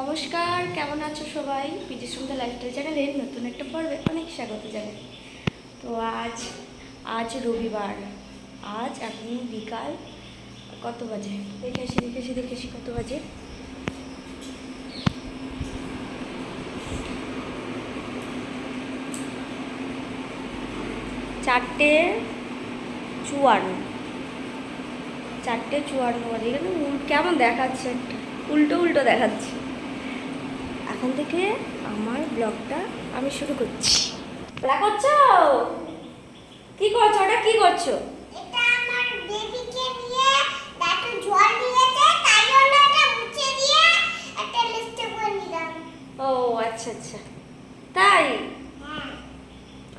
নমস্কার, কেমন আছো সবাই? পিজি সুন্দর লাইফস্টাইল চ্যানেলের নতুন একটা পর্বে অনেক স্বাগত জানাই। তো আজ আজ রবিবার, আজ এখন বিকাল কত বাজে? দেখে আসি দেখে আসি দেখে আসি কত বাজে। চারটে চুয়ান্ন। চারটে চুয়ান্ন বাজে। এখানে কেমন দেখাচ্ছে? একটা উল্টো উল্টো দেখাচ্ছে। এখন থেকে আমার ব্লগটা আমি শুরু করছি। ওটা করছ? কি করছ? ওটা কি করছ? এটা আমার বেবিকে নিয়ে একটু জল দিয়েছে তাই জন্য এটা মুছে দিয়ে একটা লিস্টে করে নিলাম। ও আচ্ছা আচ্ছা। তাই? হ্যাঁ।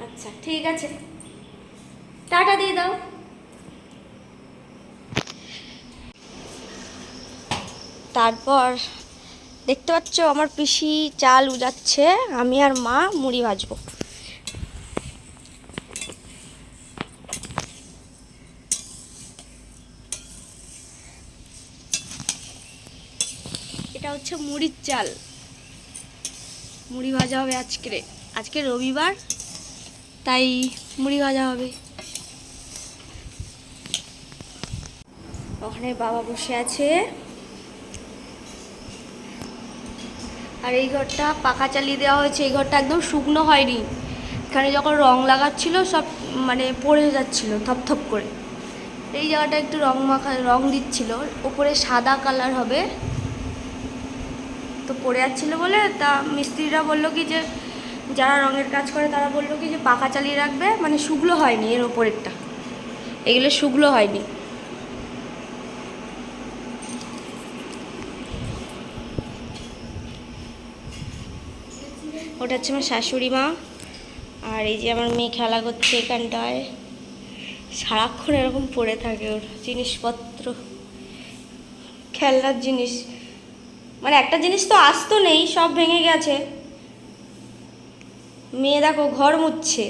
আচ্ছা ঠিক আছে। টাটা দিয়ে দাও। তারপর দেখতে পাচ্ছ, আমার পিসি চাল উজাচ্ছে, আমি আর মা মুড়ি ভাজবো। এটা হচ্ছে মুড়ির চাল। মুড়ি ভাজা হবে আজকে আজকে রবিবার, তাই মুড়ি ভাজা হবে। ওখানে বাবা বসে আছে। আর এই ঘরটা পাখা চালিয়ে দেওয়া হয়েছে, এই ঘরটা একদম শুকনো হয়নি। এখানে যখন রং লাগাচ্ছিল, সব মানে পড়ে যাচ্ছিল থপথপ করে। এই জায়গাটা একটু রং মাখা, রং দিচ্ছিল। ওপরে সাদা কালার হবে। তো পড়ে যাচ্ছিল বলে তা মিস্ত্রিরা বলল কি যে, যারা রঙের কাজ করে তারা বলল কি যে পাখা চালিয়ে রাখবে। মানে শুকলো হয়নি এর ওপরেরটা। এগুলো শুকলো হয়নি। ওটা হচ্ছে আমার শাশুড়ি মা। আর এই যে আমার মেয়ে খেলা করছে এখানটায়। সারাক্ষণ এরকম পড়ে থাকে ওর জিনিসপত্র। খেলনার জিনিস। মানে একটা জিনিস তো আসতো নেই, সব ভেঙে গেছে। মেয়ে দেখো ঘর মুছছে।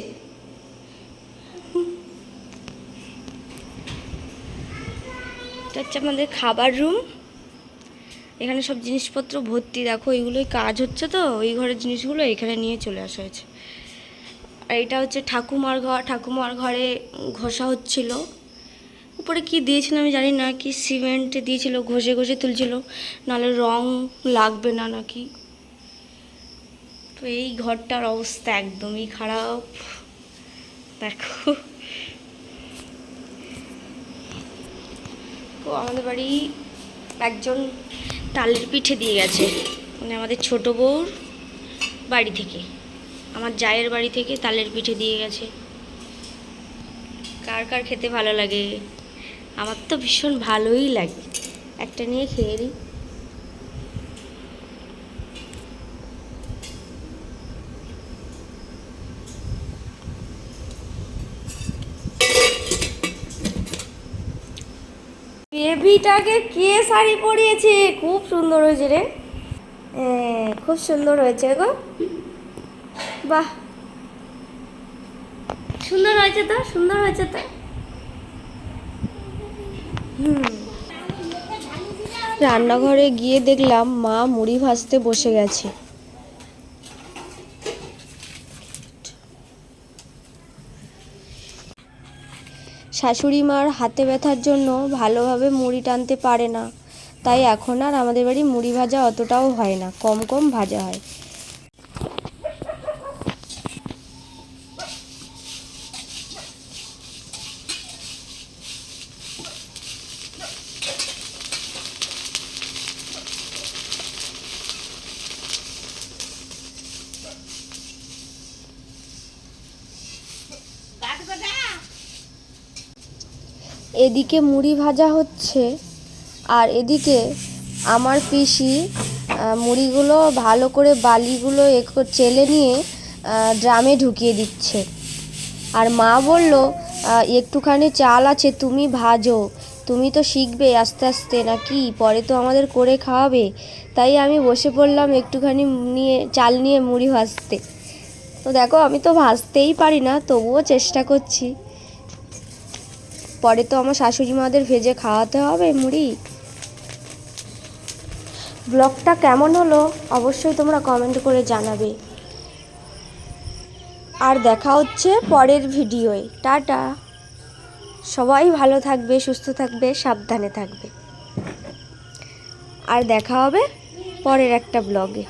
এটা হচ্ছে আমাদের খাবার রুম এখানে সব জিনিসপত্র ভর্তি, দেখো এইগুলোই কাজ হচ্ছে তো ওই ঘরের জিনিসগুলো এখানে নিয়ে চলে আসা হয়েছে। আর এটা হচ্ছে ঠাকুমার ঘর, ঠাকুমার ঘরে ঘষা হচ্ছিল। উপরে কি দিয়েছিল আমি জানি না, কি সিমেন্ট দিয়েছিল, ঘষে ঘষে তুলছিল, নাহলে রং লাগবে না নাকি? তো এই ঘরটার অবস্থা একদমই খারাপ। দেখো। তো আমাদের বাড়ি একজন তালের পিঠে দিয়ে গেছে। মানে আমাদের ছোট বউর বাড়ি থেকে। আমার জায়ের বাড়ি থেকে তালের পিঠে দিয়ে গেছে। কার কার খেতে ভালো লাগে? আমার তো ভীষণ ভালোই লাগে। একটা নিয়ে খেয়ে নিই। বেবিটাকে কে শাড়ি পরিয়েছে? খুব সুন্দর হয়েছে রে। খুব সুন্দর হয়েছে গো। বাহ। সুন্দর হয়েছে তো, সুন্দর হয়েছে তো। রান্নাঘরে গিয়ে দেখলাম মা মুড়ি ভাজতে বসে গেছে। শাশুড়ি মার হাতে ব্যথার জন্য ভালোভাবে মুড়ি টানতে পারে না। তাই এখন আর আমাদের বাড়ি মুড়ি ভাজা অতটাও হয় না, কম কম ভাজা হয়। এদিকে মুড়ি ভাজা হচ্ছে, আর এদিকে আমার পিসি মুড়িগুলো ভালো করে বালিগুলো এ চেলে নিয়ে ড্রামে ঢুকিয়ে দিচ্ছে। আর মা বলল একটুখানি চাল আছে, তুমি ভাজো। তুমি তো শিখবে আস্তে আস্তে, নাকি? পরে তো আমাদের করে খাওয়াবে। তাই আমি বসে পড়লাম একটুখানি নিয়ে, চাল নিয়ে মুড়ি ভাজতে। তো দেখো, আমি তো ভাজতেই পারি না, তবুও চেষ্টা করছি। পরে তো আমার শাশুড়ি মাদের ভেজে খাওয়াতে হবে মুড়ি। ব্লগটা কেমন হলো অবশ্যই তোমরা কমেন্ট করে জানাবে। আর দেখা হচ্ছে পরের ভিডিওয়। টাটা। সবাই ভালো থাকবে, সুস্থ থাকবে, সাবধানে থাকবে। আর দেখা হবে পরের একটা ব্লগে।